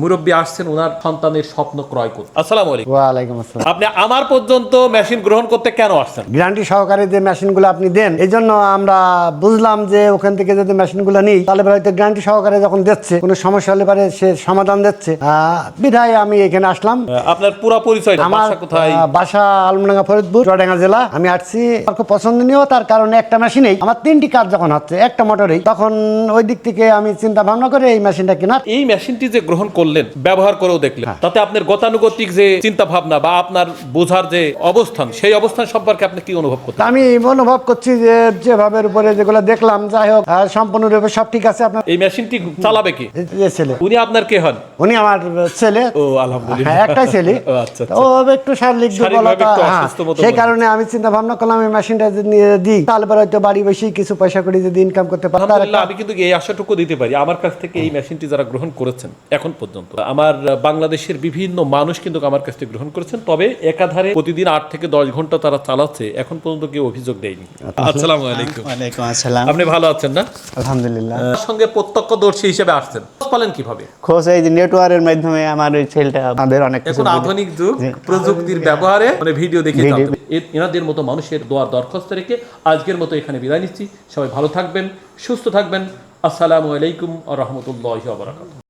মুরব্বী আসছেন ওনার সন্তানের স্বপ্ন ক্রয় করতে। আসসালামু আলাইকুম। ওয়ালাইকুম আসসালাম। আপনি আমার পর্যন্ত মেশিন গ্রহণ করতে কেন আসছেন? গ্যারান্টি সহকারে যে মেশিনগুলো আপনি দেন এই জন্য আমরা বুঝলাম যে ওখান থেকে যদি মেশিনগুলো নিই তাহলে হয়তো গ্যারান্টি সহকারে যখন দিচ্ছে কোনো সমস্যা হলে পরে সে সমাধান দিচ্ছে। আহ, বিধায় আমি এখানে আসলাম। আপনার পুরো পরিচয় আমার বাসা কোথায়? আহ, বাসা আলমডাঙ্গা ফরিদপুর চুয়াডাঙ্গা জেলা। আমি আসছি আমার খুব পছন্দনীয় তার কারণে একটা মেশিনেই। আমার তিনটি কাজ যখন হচ্ছে একটা মোটরেই তখন ওই দিক থেকে আমি চিন্তা ভাবনা করে এই মেশিনটা কেনার। এই মেশিনটি যে গ্রহণ করলেন ব্যবহার করেও দেখলেন। হ্যাঁ। তাতে আপনার গতানুগতিক যে চিন্তা ভাবনা বা আপনার বোঝার যে অবস্থান সেই অবস্থান সম্পর্কে আপনি কি অনুভব করতেন? আমি অনুভব করছি যে যেভাবে উপরে যেগুলো দেখলাম যাই হোক সম্পূর্ণরূপে সব ঠিক আছে আপনার। এই মেশিনটি চালাবে কি? যে ছেলে। উনি আপনার কে হন? উনি আমার ছেলে। ও আলহামদুলিল্লাহ। হ্যাঁ একটাই ছেলে। ও, আচ্ছা, ও একটু শারীরিক দুর্বলতা হ্যাঁ, সেই কারণে আমি চিন্তা ভাবনা করলাম এই মেশিনটা যদি নিয়ে দিই তাহলে পরে হয়তো বাড়ি বসেই কিছু পয়সা করে যদি ইনকাম করতে পারি। আমি কিন্তু এই আশাটুকু দিতে পারি। আমার কাছ থেকে এই মেশিনটি যারা গ্রহণ করেছেন এখন পর্যন্ত। আমার বাংলাদেশের বিভিন্ন মানুষ কিন্তু আমার কাছ থেকে গ্রহণ করেছেন তবে একাধারে প্রতিদিন আট থেকে দশ ঘণ্টা তারা চালাচ্ছে এখন পর্যন্ত কেউ অভিযোগ দেয়নি। আসসালামু আলাইকুম। ওয়ালাইকুম আসসালাম। আপনি ভালো আছেন না? আলহামদুলিল্লাহ। সঙ্গে প্রত্যক্ষদর্শী হিসেবে আসছেন। পালেন কীভাবে? খোঁজ এই যে নেটওয়ার্কের মাধ্যমে আমার ওই ছেলেটা আমাদের অনেক এখন আধুনিক যুগ প্রযুক্তির ব্যবহারে মানে ভিডিও দেখে এনাদের মতো মানুষের দোয়ার দরখাস্ত রেখে আজকের মতো এখানে বিদায় নিচ্ছি। সবাই ভালো থাকবেন সুস্থ থাকবেন। আসসালামু আলাইকুম আ রহমতুল্লাহ বারাকাতুহ।